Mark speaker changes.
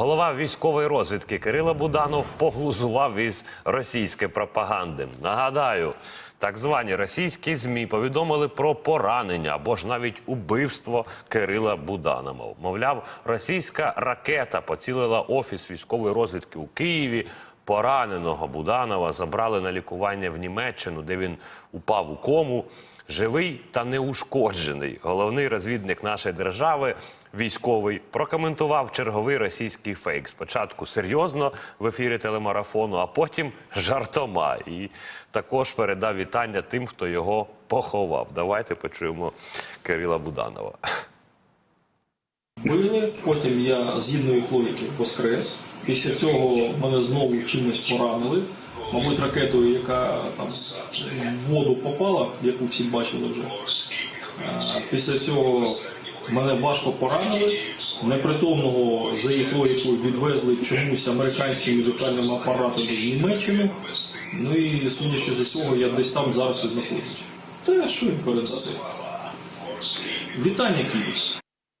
Speaker 1: Голова військової розвідки Кирило Буданов поглузував із російської пропаганди. Нагадаю, так звані російські змі повідомили про поранення або ж навіть убивство Кирила Буданова. Мовляв, російська ракета поцілила офіс військової розвідки у Києві. Пораненого Буданова забрали на лікування в Німеччину, де він упав у кому. Живий та неушкоджений. Головний розвідник нашої держави, військовий, прокоментував черговий російський фейк. Спочатку серйозно в ефірі телемарафону, а потім жартома. І також передав вітання тим, хто його поховав. Давайте почуємо Кирила Буданова.
Speaker 2: Били, потім я згідно їх логіки воскрес. Після цього мене знову чимось поранили. Мабуть, ракетою, яка там в воду попала, яку всі бачили вже. Після цього мене важко поранили. Непритомного за їх логікою відвезли чомусь американським медикальним апаратом в Німеччину. Ну і судячи з цього, я десь там зараз і знаходжусь. Та що їм передати? Вітання Київ.